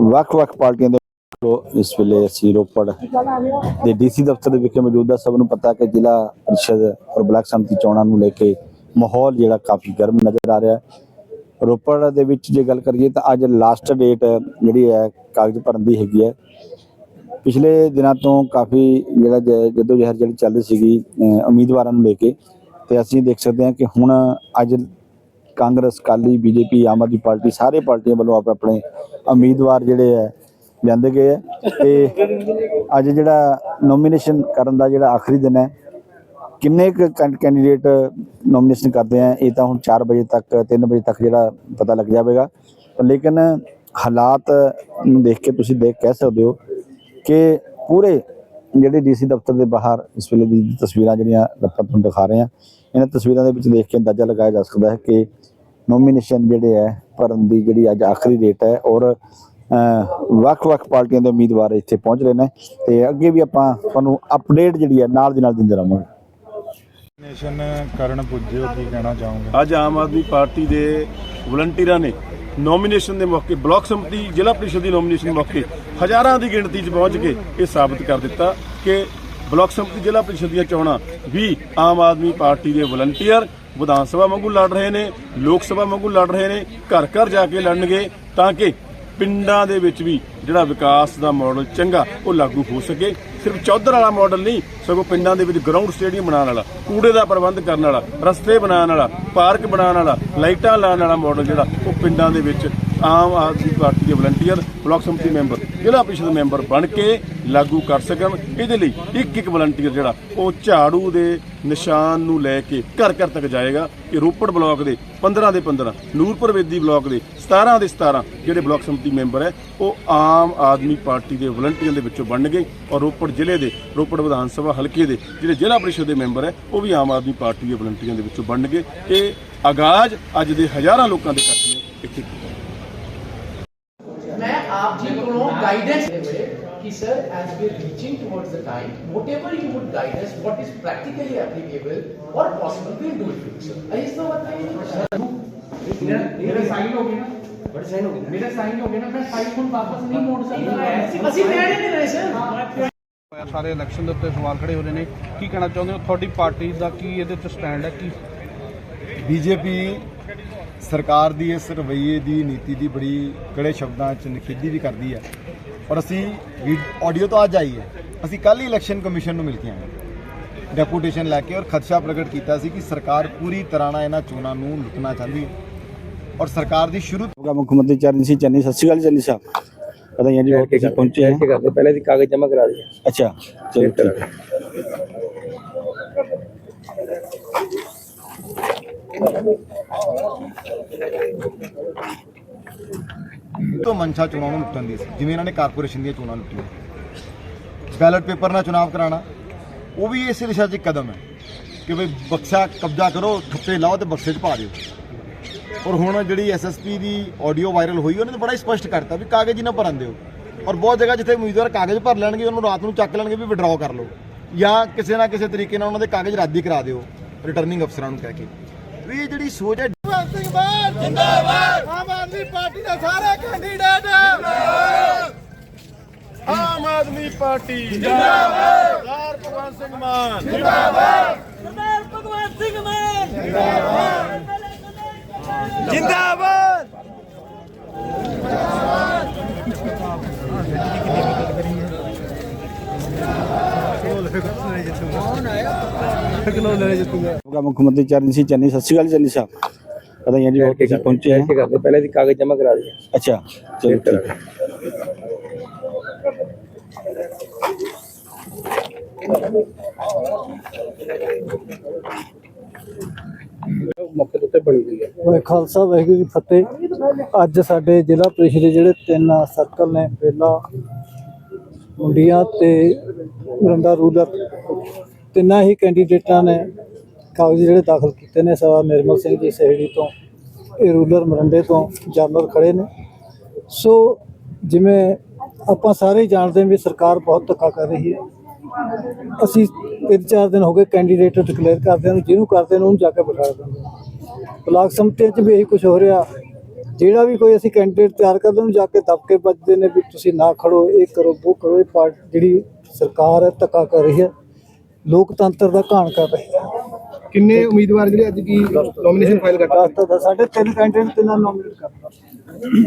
ਵੱਖ-ਵੱਖ ਪਾਰਟੀਆਂ ਦੇ ਇਸ ਵੇਲੇ ਅਸੀਂ ਰੋਪੜ ਦੇ ਡੀਸੀ ਦਫ਼ਤਰ ਦੇ ਵਿਖੇ ਮੌਜੂਦ ਆ ਸਭ ਨੂੰ ਪਤਾ ਕਿ ਜ਼ਿਲ੍ਹਾ ਪ੍ਰੀਸ਼ਦ ਔਰ ਬਲਾਕ ਸੰਮਤੀ ਚੋਣਾਂ ਨੂੰ ਲੈ ਕੇ ਮਾਹੌਲ ਜਿਹੜਾ ਕਾਫੀ ਗਰਮ ਨਜ਼ਰ ਆ ਰਿਹਾ ਹੈ। ਰੋਪੜ ਦੇ ਵਿੱਚ ਜੇ ਗੱਲ ਕਰੀਏ ਤਾਂ ਅੱਜ ਲਾਸਟ ਡੇਟ ਜਿਹੜੀ ਹੈ ਕਾਗਜ਼ ਭਰਨ ਦੀ ਹੈਗੀ ਹੈ। ਪਿਛਲੇ ਦਿਨਾਂ ਤੋਂ ਕਾਫੀ ਜਿਹੜਾ ਜਦੋਂ ਜਹਿਰ ਜਿਹੜੀ ਚੱਲ ਰਹੀ ਸੀਗੀ ਉਮੀਦਵਾਰਾਂ ਨੂੰ ਲੈ ਕੇ ਤੇ ਅਸੀਂ ਦੇਖ ਸਕਦੇ ਹਾਂ ਕਿ ਹੁਣ ਅੱਜ ਕਾਂਗਰਸ ਕਾਲੀ ਬੀਜੇਪੀ, ਆਮ ਆਦਮੀ ਪਾਰਟੀ ਸਾਰੇ ਪਾਰਟੀਆਂ ਵੱਲੋਂ ਆਪ ਆਪਣੇ ਉਮੀਦਵਾਰ ਜਿਹੜੇ ਹੈ ਲਿਆਂਦੇ ਗਏ ਹੈ ਤੇ ਅੱਜ ਜਿਹੜਾ ਨੋਮੀਨੇਸ਼ਨ ਕਰਨ ਦਾ ਜਿਹੜਾ ਆਖਰੀ ਦਿਨ ਹੈ, ਕਿੰਨੇ ਕੁ ਕੈਂ- ਕੈਂਡੀਡੇਟ ਨੋਮੀਨੇਸ਼ਨ ਕਰਦੇ ਆ, ਇਹ ਤਾਂ ਹੁਣ 4 ਵਜੇ ਤੱਕ 3 ਵਜੇ ਤੱਕ ਜਿਹੜਾ ਪਤਾ ਲੱਗ ਜਾਵੇਗਾ। ਲੇਕਿਨ ਹਾਲਾਤ ਨੂੰ ਦੇਖ ਕੇ ਤੁਸੀਂ ਦੇਖ, ਕਹਿ ਸਕਦੇ ਹੋ ਕਿ ਪੂਰੇ ਜਿਹੜੇ ਡੀਸੀ ਦਫ਼ਤਰ ਦੇ ਬਾਹਰ ਇਸ ਵੇਲੇ ਦੀ ਤਸਵੀਰਾਂ ਜਿਹੜੀਆਂ ਆਪਾਂ ਤੁਹਾਨੂੰ ਦਿਖਾ ਰਹੇ ਹਾਂ ਇਹਨਾਂ ਤਸਵੀਰਾਂ ਦੇ ਵਿੱਚ ਦੇਖ ਕੇ ਅੰਦਾਜ਼ਾ ਲਗਾਇਆ ਜਾ ਸਕਦਾ ਹੈ ਕਿ ਨੋਮੀਨੇਸ਼ਨ ਜਿਹੜੇ ਹੈ ਭਰਨ ਦੀ ਜਿਹੜੀ ਅੱਜ ਆਖਰੀ ਡੇਟ ਹੈ ਔਰ ਵੱਖ-ਵੱਖ ਪਾਰਟੀਆਂ ਦੇ ਉਮੀਦਵਾਰ ਇੱਥੇ ਪਹੁੰਚ ਰਹੇ ਨੇ ਤੇ ਅੱਗੇ ਵੀ ਆਪਾਂ ਤੁਹਾਨੂੰ ਅਪਡੇਟ ਜਿਹੜੀ ਹੈ ਨਾਲ ਦੀ ਨਾਲ ਦਿੰਦੇ ਰਹਾਂਗੇ। ਨੇਸ਼ਨ ਕਰਨ ਪੁੱਜਿਓ ਕੀ ਕਹਿਣਾ ਚਾਹੋਗੇ? ਅੱਜ ਆਮ ਆਦਮੀ ਪਾਰਟੀ ਦੇ ਵਲੰਟੀਅਰਾਂ ਨੇ ਨੋਮੀਨੇਸ਼ਨ ਦੇ ਮੌਕੇ ਬਲਾਕ ਸੰਮਤੀ ਜ਼ਿਲ੍ਹਾ ਪ੍ਰੀਸ਼ਦ ਦੀ ਨੋਮੀਨੇਸ਼ਨ ਮੌਕੇ ਹਜ਼ਾਰਾਂ ਦੀ ਗਿਣਤੀ 'ਚ ਪਹੁੰਚ ਕੇ ਇਹ ਸਾਬਤ ਕਰ ਦਿੱਤਾ ਕਿ ਬਲਾਕ ਸੰਮਤੀ ਜ਼ਿਲ੍ਹਾ ਪ੍ਰੀਸ਼ਦ ਦੀਆਂ ਚੋਣਾਂ ਵੀ ਆਮ ਆਦਮੀ ਪਾਰਟੀ ਦੇ ਵਲੰਟੀਅਰ ਵਿਧਾਨ ਸਭਾ ਵਾਂਗੂ ਲੜ ਰਹੇ ਨੇ, ਲੋਕ ਸਭਾ ਵਾਂਗੂ ਲੜ ਰਹੇ ਨੇ, ਘਰ ਘਰ ਜਾ ਕੇ ਲੜਨਗੇ ਤਾਂ ਕਿ ਪਿੰਡਾਂ ਦੇ ਵਿੱਚ ਵੀ ਜਿਹੜਾ ਵਿਕਾਸ ਦਾ ਮਾਡਲ ਚੰਗਾ ਉਹ ਲਾਗੂ ਹੋ ਸਕੇ। ਸਿਰਫ ਚੌਧਰ ਵਾਲਾ ਮਾਡਲ ਨਹੀਂ, ਸਗੋਂ ਪਿੰਡਾਂ ਦੇ ਵਿੱਚ ਗਰਾਊਂਡ ਸਟੇਡੀਅਮ ਬਣਾਉਣ ਵਾਲਾ, ਕੂੜੇ ਦਾ ਪ੍ਰਬੰਧ ਕਰਨ ਵਾਲਾ, ਰਸਤੇ ਬਣਾਉਣ ਵਾਲਾ, ਪਾਰਕ ਬਣਾਉਣ ਵਾਲਾ, ਲਾਈਟਾਂ ਲਾਉਣ ਵਾਲਾ ਮਾਡਲ ਜਿਹੜਾ ਉਹ ਪਿੰਡਾਂ ਦੇ ਵਿੱਚ ਆਮ ਆਦਮੀ ਪਾਰਟੀ ਦੇ ਵਲੰਟੀਅਰ, ਬਲਾਕ ਸੰਮਤੀ ਮੈਂਬਰ, ਜ਼ਿਲ੍ਹਾ ਪ੍ਰੀਸ਼ਦ ਮੈਂਬਰ ਬਣ ਕੇ ਲਾਗੂ ਕਰ ਸਕਣ। ਇਹਦੇ ਲਈ ਇੱਕ ਇੱਕ ਵਲੰਟੀਅਰ ਜਿਹੜਾ, ਉਹ ਝਾੜੂ ਦੇ ਨਿਸ਼ਾਨ ਨੂੰ ਲੈ ਕੇ ਘਰ ਘਰ ਤੱਕ ਜਾਏਗਾ। ਕਿ ਰੋਪੜ ਬਲਾਕ ਦੇ 15 ਦੇ 15 ਨੂਰਪੁਰ ਵੇਦੀ ਬਲਾਕ ਦੇ 17 ਦੇ 17 ਜਿਹੜੇ ਬਲਾਕ ਸੰਮਤੀ ਮੈਂਬਰ ਹੈ, ਉਹ ਆਮ ਆਦਮੀ ਪਾਰਟੀ ਦੇ ਵਲੰਟੀਅਰਾਂ ਦੇ ਵਿੱਚੋਂ ਬਣਨਗੇ ਔਰ ਰੋਪੜ ਜ਼ਿਲ੍ਹੇ ਦੇ, ਰੋਪੜ ਵਿਧਾਨ ਸਭਾ ਹਲਕੇ ਦੇ ਜਿਹੜੇ ਜ਼ਿਲ੍ਹਾ ਪ੍ਰੀਸ਼ਦ ਦੇ ਮੈਂਬਰ ਹੈ, ਉਹ ਵੀ ਆਮ ਆਦਮੀ ਪਾਰਟੀ ਦੇ ਵਲੰਟੀਅਰਾਂ ਦੇ ਵਿੱਚੋਂ ਬਣਨਗੇ। ਇਹ ਆਗਾਜ਼ ਅੱਜ ਦੇ ਹਜ਼ਾਰਾਂ ਲੋਕਾਂ ਦੇ ਇਕੱਠ ਨੇ ਇੱਥੇ ਕੀਤਾ। को गाइडेंस कि sir as we are reaching towards the time whatever you would guide us what is practically applicable or possible we'll do it sir ऐसे तो बताइए मेरा मेरा साइन हो गया ना बड़े साइन हो गए मेरा साइन हो गया ना मैं साइन को वापस नहीं मोड़ सकता ਅਸੀਂ ਕਹਿ ਨਹੀਂ ਰਹੇ ਸਰ ਹੋਇਆ ਸਾਰੇ ਇਲੈਕਸ਼ਨ ਦੇ ਉੱਤੇ ਸਵਾਲ ਖੜੇ ਹੋ ਰਹੇ ਨੇ ਕੀ ਕਹਿਣਾ ਚਾਹੁੰਦੇ ਹੋ ਤੁਹਾਡੀ ਪਾਰਟੀ ਦਾ ਕੀ ਇਹਦੇ ਤੇ ਸਟੈਂਡ ਹੈ ਕੀ ਬੀਜੇਪੀ ਸਰਕਾਰ ਦੀ ਇਸ ਰਵੱਈਏ ਦੀ ਨੀਤੀ ਦੀ ਬੜੀ ਕੜੇ ਸ਼ਬਦਾਂ 'ਚ ਨਿਖੇਧੀ ਵੀ ਕਰਦੀ ਹੈ। ਔਰ ਅਸੀਂ ਆਡੀਓ ਤੋਂ ਅੱਜ ਆਈ ਹੈ। ਅਸੀਂ ਕੱਲ ਹੀ ਇਲੈਕਸ਼ਨ ਕਮਿਸ਼ਨ ਨੂੰ ਮਿਲ ਕੇ ਆਏ ਡੈਪੂਟੇਸ਼ਨ ਲੈ ਕੇ ਔਰ ਖਦਸ਼ਾ ਪ੍ਰਗਟ ਕੀਤਾ ਸੀ ਕਿ ਸਰਕਾਰ ਪੂਰੀ ਤਰ੍ਹਾਂ ਨਾਲ ਇਹਨਾਂ ਚੋਣਾਂ ਨੂੰ ਲੁੱਟਣਾ ਚਾਹੁੰਦੀ ਹੈ। ਔਰ ਸਰਕਾਰ ਦੀ ਸ਼ੁਰੂ ਸਾਬਕਾ ਮੁੱਖ ਮੰਤਰੀ ਚਰਨ ਸਿੰਘ ਚੰਨੀ ਸਤਿ ਸ਼੍ਰੀ ਅਕਾਲ ਚੰਨੀ ਸਾਹਿਬ। ਪਤਾ ਹੀ ਹੈ ਜੀ ਹੋਰ ਤੁਸੀਂ ਪਹੁੰਚੇ ਹੈ ਕਰਦੇ ਪਹਿਲੇ ਦੀ ਕਾਗਜ਼ ਜਮ੍ਹਾਂ ਕਰਾ ਦਿਆ ਅੱਛਾ ਚਲੋ ਠੀਕ ਹੈ। ਤੋਂ ਮਨਸ਼ਾ ਚੋਣਾਂ ਨੂੰ ਲੁੱਟਣ ਦੀ ਸੀ। ਜਿਵੇਂ ਇਹਨਾਂ ਨੇ ਕਾਰਪੋਰੇਸ਼ਨ ਦੀਆਂ ਚੋਣਾਂ ਲੁੱਟੀਆਂ। ਬੈਲਟ ਪੇਪਰ ਨਾਲ ਚੁਣਾਵ ਕਰਾਉਣਾ, ਉਹ ਵੀ ਇਸੇ ਦਿਸ਼ਾ 'ਚ ਇੱਕ ਕਦਮ ਹੈ ਕਿ ਬਈ ਬਕਸਾ ਕਬਜ਼ਾ ਕਰੋ ਖੱਪੇ ਲਾਓ ਤੇ ਬਕਸੇ 'ਚ ਪਾ ਦਿਓ। ਔਰ ਹੁਣ ਜਿਹੜੀ ਐਸਐਸਪੀ ਦੀ ਆਡੀਓ ਵਾਇਰਲ ਹੋਈ, ਉਹਨੇ ਤਾਂ ਬੜਾ ਹੀ ਸਪਸ਼ਟ ਕਰਤਾ ਵੀ ਕਾਗਜ਼ ਹੀ ਨਾ ਭਰਨ ਦਿਓ। ਔਰ ਬਹੁਤ ਜਗ੍ਹਾ ਜਿੱਥੇ ਉਮੀਦਵਾਰ ਕਾਗਜ਼ ਭਰ ਲੈਣਗੇ, ਉਹਨੂੰ ਰਾਤ ਨੂੰ ਚੱਕ ਲੈਣਗੇ ਵੀ ਵਿਡਰਾਅ ਕਰ ਲਓ। ਜਾਂ ਕਿਸੇ ਨਾ ਕਿਸੇ ਤਰੀਕੇ ਨਾਲ ਉਹਨਾਂ ਦੇ ਕਾਗਜ਼ ਰੱਦ ਹੀ ਕਰਾ ਦਿਓ ਰਿਟਰਨਿੰਗ ਅਫਸਰਾਂ ਨੂੰ ਕਹਿ ਕੇ। ਵੀ ਇਹ ਜਿਹੜੀ ਸੋਚ ਹੈ ਭਗਵੰਤ ਸਿੰਘ ਮਾਨ ਜਿੰਦਾਬਾਦ। ਆਮ ਆਦਮੀ ਪਾਰਟੀ ਦੇ ਸਾਰੇ ਕੈਂਡੀਡੇਟ ਆਮ ਆਦਮੀ ਪਾਰਟੀ। ਜਿੰਦਾਬਾਦ। ਸਰਦਾਰ ਭਗਵੰਤ ਸਿੰਘ ਮਾਨ। ਸਰਦਾਰ ਭਗਵੰਤ ਸਿੰਘ ਮਾਨ। ਜਿੰਦਾਬਾਦ। ਸਾਬਕਾ ਮੁੱਖ ਮੰਤਰੀ ਚਰਨ ਸਿੰਘ ਚੰਨੀ ਸਤਿ ਸ਼੍ਰੀ ਅਕਾਲ ਚੰਨੀ ਸਾਹਿਬ। ਪਤਾ ਹੀ ਹੈ ਜੀ ਹੋਰ ਤੁਸੀਂ ਪਹੁੰਚੇ ਹੈ। ਕਰਦੇ ਪਹਿਲੇ ਦੀ ਕਾਗਜ਼ ਜਮ੍ਹਾਂ ਕਰਾ ਦਿਆ ਅੱਛਾ ਚਲੋ ਠੀਕ ਹੈ। ਮੌਕੇ ਦੇ ਉੱਤੇ ਬਣੀ ਹੋਈ ਹੈ। ਵਾਹਿ ਖਾਲਸਾ ਵਾਹਿਗੁਰੂ ਜੀ ਫਤਿਹ। ਅੱਜ ਸਾਡੇ ਜ਼ਿਲ੍ਹਾ ਪ੍ਰੀਸ਼ਦ ਦੇ ਜਿਹੜੇ ਤਿੰਨ ਸਰਕਲ ਨੇ ਪਹਿਲਾ ਮੁੰਡੀਆਂ ਤੇ ਮਰੰਡਾ ਰੂਲਰ ਤਿੰਨਾਂ ਹੀ ਕੈਂਡੀਡੇਟਾਂ ਨੇ ਕਾਗਜ਼ ਜਿਹੜੇ ਦਾਖਲ ਕੀਤੇ ਨੇ ਸਰਦਾਰ ਨਿਰਮਲ ਸਿੰਘ ਜੀ ਸਹਿੜੀ ਤੋਂ, ਇਹ ਰੂਲਰ ਮਰੰਡੇ ਤੋਂ ਜਾਨਵਰ ਖੜੇ ਨੇ। ਸੋ ਜਿਵੇਂ ਆਪਾਂ ਸਾਰੇ ਹੀ ਜਾਣਦੇ ਹਾਂ ਵੀ ਸਰਕਾਰ ਬਹੁਤ ਧੱਕਾ ਕਰ ਰਹੀ ਹੈ। ਅਸੀਂ ਤਿੰਨ ਚਾਰ ਦਿਨ ਹੋ ਗਏ ਕੈਂਡੀਡੇਟ ਡਿਕਲੇਅਰ ਕਰਦੇ ਨੂੰ ਜਿਹਨੂੰ ਕਰਦੇ ਨੂੰ ਉਹਨੂੰ ਜਾ ਕੇ ਬਿਠਾ ਦਿੰਦੇ ਬਲਾਕ ਸੰਮਤੀਆਂ 'ਚ ਵੀ ਇਹੀ ਕੁਝ ਹੋ ਰਿਹਾ। ਜਿਹੜਾ ਵੀ ਕੋਈ ਅਸੀਂ ਕੈਂਡੀਡੇਟ ਤਿਆਰ ਕਰਦੇ ਉਹਨੂੰ ਜਾ ਕੇ ਦਬਕੇ ਵੱਜਦੇ ਨੇ ਵੀ ਤੁਸੀਂ ਨਾ ਖੜੋ ਇਹ ਕਰੋ ਉਹ ਕਰੋ ਇਹ ਪਾਰਟ ਜਿਹੜੀ ਸਰਕਾਰ ਹੈ ਧੱਕਾ ਕਰ ਰਹੀ ਹੈ। ਲੋਕਤੰਤਰ ਦਾ ਘਾਣ ਕਰ ਰਹੀ ਹੈ। ਕਿੰਨੇ ਉਮੀਦਵਾਰ ਜਿਹੜੇ ਅੱਜ ਕੀ ਨੋਮੀਨੇਸ਼ਨ ਫਾਈਲ ਦਸ ਤਾਂ ਦਸ, ਸਾਡੇ ਤਿੰਨ ਕੈਂਡੀਡੇਟ ਤਿੰਨਾਂ ਨੋਮੀਨੇਟ ਕਰਤਾ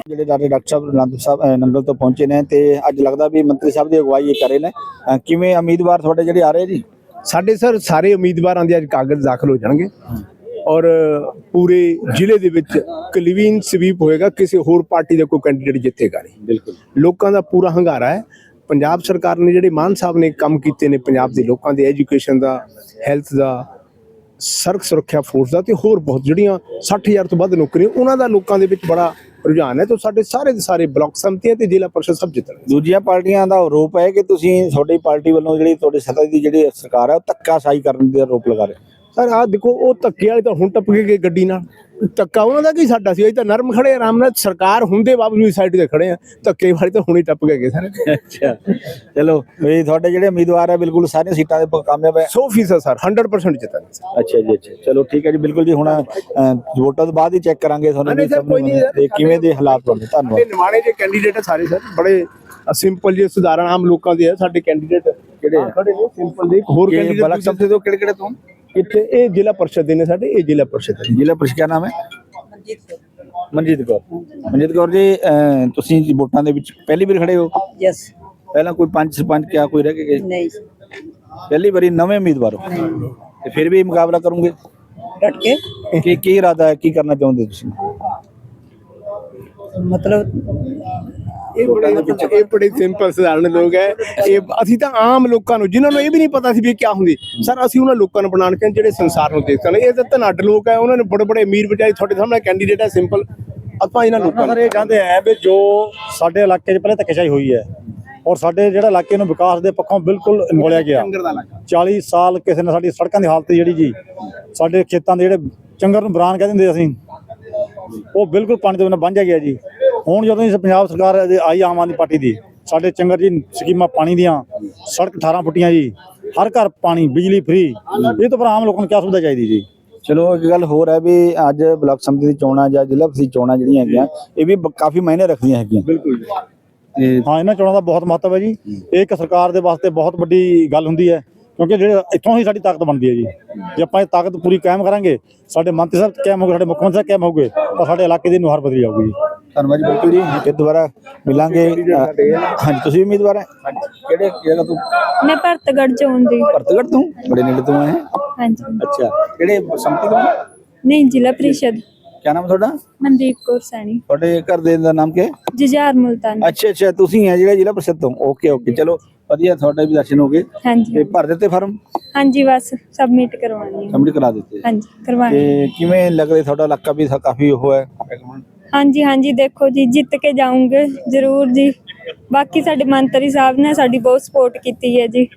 ਜਿਹੜੇ ਸਾਡੇ ਡਾਕਟਰ ਸਾਹਿਬ ਅਨੰਦ ਸਾਹਿਬ ਨੰਗਲ ਤੋਂ ਪਹੁੰਚੇ ਨੇ ਤੇ ਅੱਜ ਲੱਗਦਾ ਵੀ ਮੰਤਰੀ ਸਾਹਿਬ ਦੀ ਅਗਵਾਈ ਇਹ ਕਰੇ ਨੇ। ਕਿਵੇਂ ਉਮੀਦਵਾਰ ਤੁਹਾਡੇ ਜਿਹੜੇ ਆ ਰਹੇ ਜੀ? ਸਾਡੇ ਸਰ ਸਾਰੇ ਉਮੀਦਵਾਰਾਂ ਦੇ ਅੱਜ ਕਾਗਜ਼ ਦਾਖਲ ਹੋ ਜਾਣਗੇ। ਔਰ ਪੂਰੇ ਜ਼ਿਲ੍ਹੇ ਦੇ ਵਿੱਚ ਕਲੀਨ ਸਵੀਪ ਹੋਏਗਾ ਕਿਸੇ ਹੋਰ ਪਾਰਟੀ ਦਾ ਕੋਈ ਕੈਂਡੀਡੇਟ ਜਿੱਤੇਗਾ ਨਹੀਂ। ਬਿਲਕੁਲ। ਲੋਕਾਂ ਦਾ ਪੂਰਾ ਹੰਗਾਰਾ ਹੈ। ਪੰਜਾਬ ਸਰਕਾਰ ਨੇ ਜਿਹੜੇ ਮਾਨ ਸਾਹਿਬ ਨੇ ਕੰਮ ਕੀਤੇ ਨੇ ਪੰਜਾਬ ਦੇ ਲੋਕਾਂ ਦੇ ਐਜੂਕੇਸ਼ਨ ਦਾ ਹੈਲਥ ਦਾ ਸੜਕ ਸੁਰੱਖਿਆ ਫੋਰਸ ਦਾ ਤੇ ਹੋਰ ਬਹੁਤ ਜਿਹੜੀਆਂ 60000 ਤੋਂ ਵੱਧ ਨੌਕਰੀਆਂ ਉਹਨਾਂ ਦਾ ਲੋਕਾਂ ਦੇ ਵਿੱਚ ਬੜਾ ਰੁਝਾਨ ਹੈ। ਤੇ ਸਾਡੇ ਸਾਰੇ ਦੇ ਸਾਰੇ ਬਲਾਕ ਸੰਮਤੀਆਂ ਤੇ ਜ਼ਿਲ੍ਹਾ ਪਰਿਸ਼ਦ ਸਭ ਜਿੱਤਣਗੇ। ਦੂਜੀਆਂ ਪਾਰਟੀਆਂ ਦਾ ਆਰੋਪ ਹੈ ਕਿ ਤੁਸੀਂ ਤੁਹਾਡੀ ਪਾਰਟੀ ਵੱਲੋਂ ਜਿਹੜੀ ਤੁਹਾਡੇ ਸੱਤਾ ਦੀ ਜਿਹੜੀ ਸਰਕਾਰ ਹੈ ਉਹ ਧੱਕਾਸ਼ਾਹੀ ਕਰਨ ਦੇ ਆਰੋਪ ਲਗਾ ਰਹੇ ਸਰ ਆਹ ਦੇਖੋ ਉਹ ਧੱਕੇ ਵਾਲੇ ਤਾਂ ਹੁਣ ਟੱਪ ਕੇ ਗਏ ਗੱਡੀ ਨਾਲ। ਧੱਕਾ ਉਹਨਾਂ ਦਾ ਕੀ ਸਾਡਾ ਸੀ? ਅਸੀਂ ਤਾਂ ਨਰਮ ਖੜੇ ਆਰਾਮ ਨਾਲ ਸਰਕਾਰ ਹੁੰਦੇ ਬਾਵਜੂਦ ਸਾਈਡ ਤੇ ਖੜੇ ਆ ਧੱਕੇ ਵਾਲੇ ਤਾਂ ਹੁਣੇ ਟੱਪ ਕੇ ਗਏ ਸਰ। ਅੱਛਾ। ਚਲੋ ਵੀ ਤੁਹਾਡੇ ਜਿਹੜੇ ਉਮੀਦਵਾਰ ਹੈ ਬਿਲਕੁਲ ਸਾਰੀਆਂ ਸੀਟਾਂ ਦੇ ਪ- ਕਾਮਯਾਬ ਹੈ। 100% ਸਰ 100% ਜਿੱਤਾਂਗੇ ਅੱਛਾ ਜੀ ਅੱਛਾ। ਚਲੋ ਠੀਕ ਹੈ ਜੀ ਬਿਲਕੁਲ ਜੀ ਹੁਣ ਵੋਟਾਂ ਤੋਂ ਬਾਅਦ ਹੀ ਚੈੱਕ ਕਰਾਂਗੇ ਤੁਹਾਨੂੰ ਵੀ ਸਭ। ਤੇ ਕਿਵੇਂ ਦੇ ਹਾਲਾਤ ਸਾਡੇ ਧੰਨਵਾਦ। ਨਿਮਾਣੇ ਦੇ ਕੈਂਡੀਡੇਟ ਆ ਸਾਰੇ ਸਰ ਬੜੇ ਸਿੰਪਲ ਜਿਹੇ ਸੁਧਾਰਨ ਆਮ ਲੋਕਾਂ ਦੇ ਆ ਸਾਡੇ ਕੈਂਡੀਡੇਟ ਕਿਹੜੇ ਖੜੇ ਨੇ ਸਿੰਪਲ ਦੇ ਹੋਰ ਬਲਕ ਕੈਂਡੀਡੇਟ ਸੰਸਦ ਤੋਂ ਕਿਹੜੇ ਕਿਹੜੇ ਤੋਂ? ਇੱਥੇ ਇਹ ਜ਼ਿਲ੍ਹਾ ਪਰਿਸ਼ਦ ਦੇ ਨੇ ਸਾਡੇ ਇਹ ਜ਼ਿਲ੍ਹਾ ਪਰਿਸ਼ਦ ਦੇ ਜ਼ਿਲ੍ਹਾ ਪ੍ਰੀਸ਼ਦ ਕਿਆ ਨਾਮ ਹੈ? ਮਨਜੀਤ ਕੌਰ। ਮਨਜੀਤ ਕੌਰ। ਜੀ ਅਹ, ਤੁਸੀਂ ਜੀ ਵੋਟਾਂ ਦੇ ਵਿੱਚ ਪਹਿਲੀ ਵਾਰ ਖੜੇ ਹੋ? ਯਸ ਪਹਿਲਾਂ ਕੋਈ ਪੰਚ ਸਰਪੰਚ ਕਿਆ ਕੋਈ ਰਹਿ ਕੇ ਗਏ? ਨਹੀਂ। ਪਹਿਲੀ ਵਾਰੀ ਨਵੇਂ ਉਮੀਦਵਾਰ ਹੋ। ਤੇ ਫਿਰ ਵੀ ਮੁਕਾਬਲਾ ਕਰੋਗੇ? ਡਟ ਕੇ ਕੀ ਕੀ ਇਰਾਦਾ ਹੈ? ਕੀ ਕਰਨਾ ਚਾਹੁੰਦੇ ਤੁਸੀਂ? ਮਤਲਬ ਇਹ ਬੜੇ ਇਹ ਬੜੇ ਸਿੰਪਲ ਸਧਾਰਨ ਲੋਕ ਹੈ। ਇਹ ਅਸੀਂ ਤਾਂ ਆਮ ਲੋਕਾਂ ਨੂੰ ਜਿਨ੍ਹਾਂ ਨੂੰ ਇਹ ਵੀ ਨਹੀਂ ਪਤਾ ਸੀ ਵੀ ਇਹ ਕੀ ਹੁੰਦੀ ਸਰ ਅਸੀਂ ਉਹਨਾਂ ਲੋਕਾਂ ਨੂੰ ਬਣਾਉਣ ਕੇ ਜਿਹੜੇ ਸੰਸਾਰ ਨੂੰ ਦੇਖ ਸਕਣ। ਇਹ ਤਾਂ ਧਨਾਢ ਲੋਕ ਹੈ ਉਹਨਾਂ ਨੇ ਬੜੇ ਬੜੇ ਅਮੀਰ ਵਿਚਾਰੇ ਤੁਹਾਡੇ ਸਾਹਮਣੇ ਕੈਂਡੀਡੇਟ ਹੈ ਸਿੰਪਲ ਆਪਾਂ ਇਹਨਾਂ ਲੋਕਾਂ ਨੂੰ ਇਹ ਚਾਹੁੰਦੇ ਆ ਵੀ ਜੋ ਸਾਡੇ ਇਲਾਕੇ 'ਚ ਪਹਿਲੇ ਧੱਕੇਸ਼ਾਹੀ ਹੋਈ ਹੈ ਔਰ ਸਾਡੇ ਜਿਹੜਾ ਇਲਾਕੇ ਨੂੰ ਵਿਕਾਸ ਦੇ ਪੱਖੋਂ ਬਿਲਕੁਲ ਨਿਗੋਲਿਆ ਗਿਆ। 40 ਸਾਲ ਕਿਸੇ ਨੇ ਸਾਡੀ ਸੜਕਾਂ ਦੀ ਹਾਲਤ ਜਿਹੜੀ ਜੀ ਸਾਡੇ ਖੇਤਾਂ ਦੇ ਜਿਹੜੇ ਚੰਗਰ ਨੂੰ ਬਰਾਨ ਕਹਿ ਦਿੰਦੇ ਅਸੀਂ ਉਹ ਬਿਲਕੁਲ ਪਾਣੀ ਦੇ ਬਿਨਾਂ ਬੰਝਿਆ ਗਿਆ ਜੀ। ਹੁਣ ਜਦੋਂ ਇਸ ਪੰਜਾਬ ਸਰਕਾਰ ਦੇ ਆਈ ਆਮ ਆਦਮੀ ਪਾਰਟੀ ਦੀ ਸਾਡੇ ਚੰਗਰ ਜੀ ਸਕੀਮਾਂ ਪਾਣੀ ਦੀਆਂ ਸੜਕ 18 ਫੁੱਟੀਆਂ ਜੀ ਹਰ ਘਰ ਪਾਣੀ ਬਿਜਲੀ ਫ੍ਰੀ ਇਹ ਤਾਂ ਪਰ ਆਮ ਲੋਕਾਂ ਨੂੰ ਕੀ ਸੁਵਿਧਾ ਚਾਹੀਦੀ ਜੀ? ਚਲੋ ਇੱਕ ਗੱਲ ਹੋਰ ਹੈ ਵੀ ਅੱਜ ਬਲਾਕ ਸੰਮਤੀ ਦੀ ਚੋਣਾਂ ਜਾਂ ਜ਼ਿਲ੍ਹਾ ਪ੍ਰੀਸ਼ਦ ਚੋਣਾਂ ਜਿਹੜੀਆਂ ਹੈਗੀਆਂ ਇਹ ਵੀ ਕਾਫੀ ਮਾਇਨੇ ਰੱਖਦੀਆਂ ਹੈਗੀਆਂ। ਬਿਲਕੁਲ ਹਾਂ ਇਹਨਾਂ ਚੋਣਾਂ ਦਾ ਬਹੁਤ ਮਹੱਤਵ ਹੈ ਜੀ। ਇਹ ਇੱਕ ਸਰਕਾਰ ਦੇ ਵਾਸਤੇ ਬਹੁਤ ਵੱਡੀ ਗੱਲ ਹੁੰਦੀ ਹੈ ਕਿਉਂਕਿ ਜਿਹੜੇ ਇੱਥੋਂ ਹੀ ਸਾਡੀ ਤਾਕਤ ਬਣਦੀ ਹੈ ਜੀ। ਜੇ ਆਪਾਂ ਇਹ ਤਾਕਤ ਪੂਰੀ ਕਾਇਮ ਕਰਾਂਗੇ ਸਾਡੇ ਮੰਤਰੀ ਸਾਹਿਬ ਕਾਇਮ ਹੋਗੇ ਸਾਡੇ ਮੁੱਖ ਮੰਤਰੀ ਸਾਹਿਬ ਕਾਇਮ ਹੋਗੇ ਤਾਂ ਸਾਡੇ ਇਲਾਕੇ ਦੀ ਨੁਹਾਰ ਬਦਲੀ ਜਾਊਗੀ ਜੀ। ਧੰਨਵਾਦ ਜੀ ਬਿਲਕੁਲ ਜੀ। ਫਿਰ ਦੁਬਾਰਾ ਮਿਲਾਂਗੇ। ਅ, ਹਾਂਜੀ ਤੁਸੀਂ ਵੀ ਉਮੀਦਵਾਰ ਹੈ? ਕਿਹੜੇ ਜਗ੍ਹਾ ਤੋਂ? ਮੈਂ ਭਰਤਗੜ ਚ ਹੁੰਦੀ ਭਰਤਗੜ ਤੋਂ? ਬੜੇ ਨੇੜੇ ਤੋਂ ਆਏ ਹੈ। ਹਾਂਜੀ। ਅੱਛਾ ਕਿਹੜੇ ਸੰਮਤੀ ਤੋਂ? ਨਹੀਂ ਜ਼ਿਲ੍ਹਾ ਪ੍ਰੀਸ਼ਦ। ਕੀ ਨਾਮ ਹੈ ਤੁਹਾਡਾ? ਮਨਦੀਪ ਕੌਰ ਸੈਣੀ। ਤੁਹਾਡੇ ਘਰ ਦੇ ਦਾ ਨਾਮ ਕੀ ਹੈ? ਜੁਝਾਰ ਮੁਲਤਾਨ। ਅੱਛਾ ਅੱਛਾ ਤੁਸੀਂ ਹੈ ਜਿਹੜੇ ਜ਼ਿਲ੍ਹਾ ਪ੍ਰੀਸ਼ਦ ਤੋਂ। ਓਕੇ ਓਕੇ ਚਲੋ ਵਧੀਆ ਤੁਹਾਡੇ ਵੀ ਦਰਸ਼ਨ ਹੋ ਗਏ। ਹਾਂਜੀ। ਤੇ ਭਰ ਦਿੱਤੇ ਫਾਰਮ? ਹਾਂਜੀ ਬਸ ਸਬਮਿਟ ਕਰਵਾਉਣੀ ਹੈ। ਸਬਮਿਟ ਕਰਾ ਦਿੱਤੇ। ਹਾਂਜੀ ਕਰਵਾਉਣੀ ਹੈ। ਤੇ ਕਿਵੇਂ ਲੱਗ ਰਿਹਾ ਤੁਹਾਡਾ ਇਲਾਕਾ ਵੀ? ਸਾ- ਕਾਫੀ ਉਹ ਹੈ। ਹਾਂਜੀ ਹਾਂਜੀ ਦੇਖੋ ਜੀ ਜਿੱਤ ਕੇ ਜਾਉਂਗੇ ਜ਼ਰੂਰ ਜੀ। ਬਾਕੀ ਸਾਡੇ ਮੰਤਰੀ ਸਾਹਿਬ ਨੇ ਸਾਡੀ ਬਹੁਤ ਸਪੋਰਟ ਕੀਤੀ ਹੈ ਜੀ।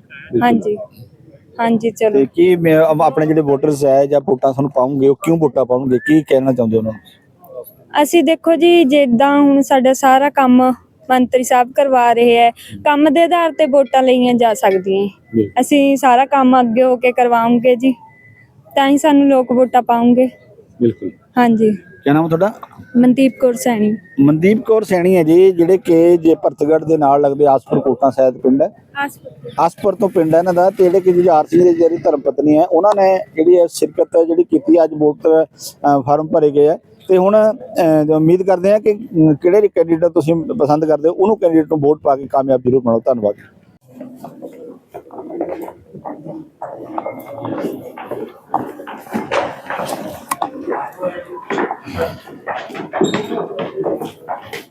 ਹਾਂਜੀ ਹਾਂਜੀ ਚਲੋ। ਤੇ ਕੀ ਮੈਂ- ਅਮ ਆਪਣੇ ਜਿਹੜੇ ਵੋਟਰਸ ਹੈ ਜਾਂ ਵੋਟਾਂ ਤੁਹਾਨੂੰ ਪਾਉਂਗੇ ਉਹ ਕਿਉਂ ਵੋਟਾਂ ਪਾਉਂਗੇ? ਕੀ ਕਹਿਣਾ ਚਾਹੁੰਦੇ ਉਹਨਾਂ ਨੂੰ? ਅਸੀਂ ਦੇਖੋ ਜੀ ਜਿੱਦਾਂ ਹੁਣ ਸਾਡਾ ਸਾਰਾ ਕੰਮ ਮੰਤਰੀ ਸਾਹਿਬ ਕਰਵਾ ਰਹੇ ਹੈ ਕੰਮ ਦੇ ਆਧਾਰ ਤੇ ਵੋਟਾਂ ਲਈਆਂ ਜਾ ਸਕਦੀਆਂ। ਹੈ। ਜੀ। ਅਸੀਂ ਸਾਰਾ ਕੰਮ ਅੱਗੇ ਹੋ ਕੇ ਕਰਵਾਉਂਗੇ ਜੀ ਤਾਂ ਹੀ ਸਾਨੂੰ ਲੋਕ ਵੋਟਾਂ ਪਾਉਂਗੇ। ਬਿਲਕੁਲ। ਹਾਂਜੀ। ਕੀ ਨਾਮ ਹੈ ਤੁਹਾਡਾ? ਮਨਦੀਪ ਕੌਰ ਸੈਣੀ। ਮਨਦੀਪ ਕੌਰ ਸੈਣੀ ਹੈ ਜੀ ਜਿਹੜੇ ਕਿ ਜੇ ਭਰਤਗੜ ਦੇ ਨਾਲ ਲੱਗਦੇ ਆਸਪੁਰ ਕੋਟਾਂ ਸ਼ਾਇਦ ਪਿੰਡ ਹੈ। ਆਸਪੁਰ ਤੋਂ। ਪਿੰਡ ਹੈ ਇਹਨਾਂ ਦਾ ਤੇ ਜਿਹੜੇ ਕਿ ਜੁਝਾਰ ਸਿੰਘ ਦੀ ਜਿਹੜੀ ਧਰਮ ਪਤਨੀ ਹੈ ਉਹਨਾਂ ਨੇ ਜਿਹੜੀ ਇਹ ਸ਼ਿਰਕਤ ਜਿਹੜੀ ਕੀਤੀ ਹੈ, ਅੱਜ ਵੋਟਰ ਫਾਰਮ ਭਰੇ ਗਏ ਆ ਤੇ ਹੁਣ ਜੋ ਉਮੀਦ ਕਰਦੇ ਆ ਕਿ ਕਿਹੜੇ ਕੈਂਡੀਡੇਟ ਤੁਸੀਂ ਪਸੰਦ ਕਰਦੇ ਹੋ ਉਹਨੂੰ ਕੈਂਡੀਡੇਟ ਨੂੰ ਵੋਟ ਪਾ ਕੇ ਕਾਮਯਾਬ ਜ਼ਰੂਰ ਬਣਾਓ। ਧੰਨਵਾਦ। Thank you.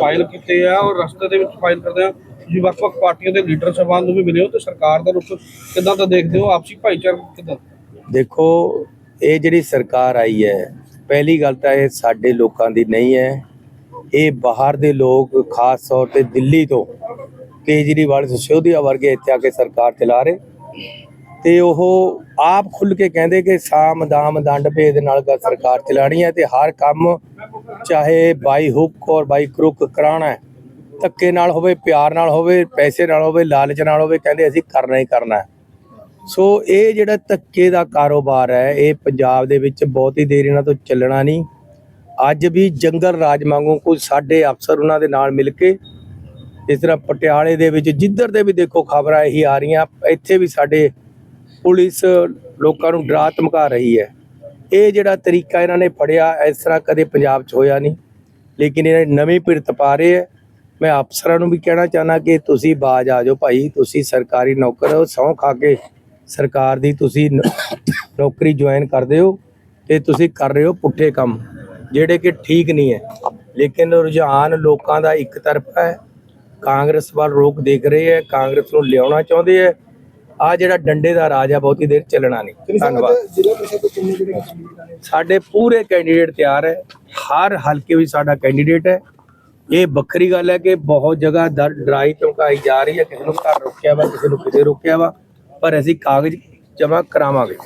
ਫਾਈਲ ਕੀਤੇ ਆ ਔਰ ਰਸਤੇ ਦੇ ਵਿੱਚ ਫਾਈਲ ਕਰਦੇ ਆ। ਤੁਸੀਂ ਵੱਖ-ਵੱਖ ਪਾਰਟੀਆਂ ਦੇ ਲੀਡਰ ਸਾਹਿਬਾਨ ਨੂੰ ਵੀ ਮਿਲੇ ਹੋ ਤੇ ਸਰਕਾਰ ਦਾ ਰੁਖ ਕਿਦਾਂ ਦਾ ਦੇਖਦੇ ਹੋ? ਆਪਸੀ ਭਾਈਚਾਰਾ ਕਿਦਾਂ? ਦੇਖੋ, ਇਹ ਜਿਹੜੀ ਸਰਕਾਰ ਆਈ ਹੈ, ਪਹਿਲੀ ਗੱਲ ਤਾਂ ਇਹ ਸਾਡੇ ਲੋਕਾਂ ਦੀ ਨਹੀਂ ਹੈ। ਇਹ ਬਾਹਰ ਦੇ ਲੋਕ, ਖਾਸ ਤੌਰ ਤੇ ਦਿੱਲੀ ਤੋਂ ਕੇਜਰੀਵਾਲ ਸਿਸੋਦੀਆ ਵਰਗੇ ਇੱਥੇ ਆ ਕੇ ਸਰਕਾਰ ਚਲਾ ਰਹੇ। ਤੇ ਉਹ ਆਪ ਖੁੱਲ ਕੇ ਕਹਿੰਦੇ ਕਿ ਸਾਮ ਦਾਮ ਦੰਡ ਭੇਦ ਨਾਲ ਗਾ ਸਰਕਾਰ ਚਲਾਣੀ ਹੈ ਤੇ ਹਰ ਕੰਮ ਚਾਹੇ ਬਾਈ ਹੁੱਕ ਔਰ ਬਾਈ ਕਰੁੱਕ ਕਰਾਉਣਾ ਹੈ, ਧੱਕੇ ਨਾਲ ਹੋਵੇ, ਪਿਆਰ ਨਾਲ ਹੋਵੇ, ਪੈਸੇ ਨਾਲ ਹੋਵੇ, ਲਾਲਚ ਨਾਲ ਹੋਵੇ, ਕਹਿੰਦੇ ਅਸੀਂ ਕਰਨਾ ਹੀ ਕਰਨਾ ਹੈ। ਸੋ ਇਹ ਜਿਹੜਾ ਧੱਕੇ ਦਾ ਕਾਰੋਬਾਰ ਹੈ, ਇਹ ਪੰਜਾਬ ਦੇ ਵਿੱਚ ਬਹੁਤ ਹੀ ਦੇਰ ਇਹਨਾਂ ਤੋਂ ਚੱਲਣਾ ਨਹੀਂ। ਅੱਜ ਵੀ ਜੰਗਲ ਰਾਜ ਵਾਂਗੂ ਕੋਈ ਸਾਡੇ ਅਫਸਰ ਉਹਨਾਂ ਦੇ ਨਾਲ ਮਿਲ ਕੇ ਇਸ ਤਰ੍ਹਾਂ ਪਟਿਆਲੇ ਦੇ ਵਿੱਚ, ਜਿੱਧਰ ਦੇ ਵੀ ਦੇਖੋ ਖਬਰਾਂ ਇਹੀ ਆ ਰਹੀਆਂ, ਇੱਥੇ ਵੀ ਸਾਡੇ ਪੁਲਿਸ ਲੋਕਾਂ ਨੂੰ ਡਰਾ ਧਮਕਾ ਰਹੀ ਹੈ। ਇਹ ਜਿਹੜਾ ਤਰੀਕਾ ਇਹਨਾਂ ਨੇ ਫੜਿਆ, ਇਸ ਤਰ੍ਹਾਂ ਕਦੇ ਪੰਜਾਬ 'ਚ ਹੋਇਆ ਨਹੀਂ। ਲੇਕਿਨ ਇਹ ਨਵੀਂ ਪਿਰਤ ਪਾ ਰਹੇ ਹੈ। ਮੈਂ ਅਫਸਰਾਂ ਨੂੰ ਵੀ ਕਹਿਣਾ ਚਾਹਨਾ ਕਿ ਤੁਸੀਂ ਬਾਜ ਆ ਜਾਓ ਭਾਈ। ਤੁਸੀਂ ਸਰਕਾਰੀ ਨੌਕਰ ਹੋ, ਸਹੁੰ ਖਾ ਕੇ ਸਰਕਾਰ ਦੀ ਤੁਸੀਂ ਨੌਕਰੀ ਜੁਆਇਨ ਕਰਦੇ ਹੋ ਤੇ ਤੁਸੀਂ ਕਰ ਰਹੇ ਹੋ ਪੁੱਠੇ ਕੰਮ, ਜਿਹੜੇ ਕਿ ਠੀਕ ਨਹੀਂ ਹੈ। ਲੇਕਿਨ ਰੁਝਾਨ ਲੋਕਾਂ ਦਾ ਇੱਕ ਤਰਫਾ ਹੈ। ਕਾਂਗਰਸ ਵੱਲ ਰੋਕ ਦੇਖ ਰਹੇ ਹੈ, ਕਾਂਗਰਸ ਨੂੰ ਲਿਆਉਣਾ ਚਾਹੁੰਦੇ ਹੈ। ਆ ਜਿਹੜਾ ਡੰਡੇ ਦਾ ਰਾਜ ਆ ਬਹੁਤੀ ਦੇਰ ਚੱਲਣਾ ਨਹੀਂ। ਧੰਨਵਾਦ। ਜ਼ਿਲ੍ਹਾ ਪ੍ਰੀਸ਼ਦ ਜਿਹੜੇ ਸਾਡੇ ਪੂਰੇ ਕੈਂਡੀਡੇਟ ਤਿਆਰ ਹੈ। ਹਰ ਹਲਕੇ ਵਿੱਚ ਸਾਡਾ ਕੈਂਡੀਡੇਟ ਹੈ। ਇਹ ਵੱਖਰੀ ਗੱਲ ਹੈ ਕਿ ਬਹੁਤ ਜਗ੍ਹਾ ਦਰ ਡਰਾਈ ਧਮਕਾਈ ਜਾ ਰਹੀ ਹੈ। ਕਿਸੇ ਨੂੰ ਘਰ ਰੋਕਿਆ ਵਾ ਕਿਸੇ ਨੂੰ ਕਿਤੇ ਰੋਕਿਆ ਵਾ। ਪਰ ਅਸੀਂ ਕਾਗਜ਼ ਜਮ੍ਹਾਂ ਕਰਾਵਾਂਗੇ।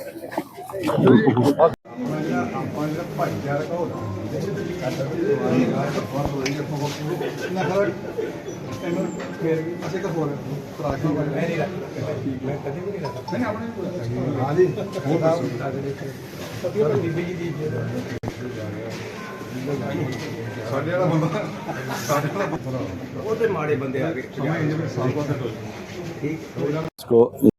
ਸਾਡੇ ਵਾਲਾ ਬੰਦਾ ਸਾਡੇ ਵਾਲਾ ਉਹਦੇ ਮਾੜੇ ਬੰਦੇ ਆ ਗਏ। ਠੀਕ।